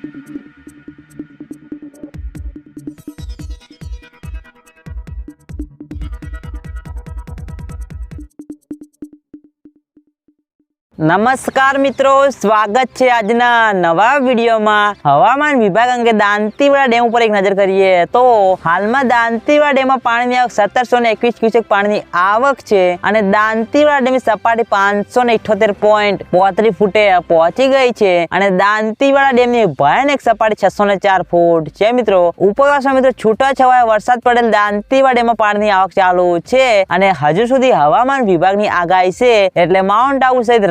Thank you. નમસ્કાર મિત્રો, સ્વાગત છે આજના નવા વિડીયોમાં. હવામાન વિભાગ અંગે દાંતીવાડા ડેમ ઉપર એક નજર કરીએ તો હાલમાં દાંતીવાડા ડેમમાં પાણીની આવક સત્તરસો ને એકવીસ ક્યુસેક પાણીની આવક છે અને દાંતીવાડા ડેમની સપાટી પાંચસો ને ઇઠોતેર પોઈન્ટ પોત્રીસ ફૂટે પહોંચી ગઈ છે અને દાંતીવાડા ડેમની ભયાનક સપાટી છસો ને ચાર ફૂટ છે મિત્રો. ઉપરવાસમાં મિત્રો છૂટા છવાય વરસાદ પડેલ દાંતીવાડા ડેમમાં પાણીની આવક ચાલુ છે અને હજુ સુધી હવામાન વિભાગની આગાહી છે એટલે માઉન્ટ આબુ સહિત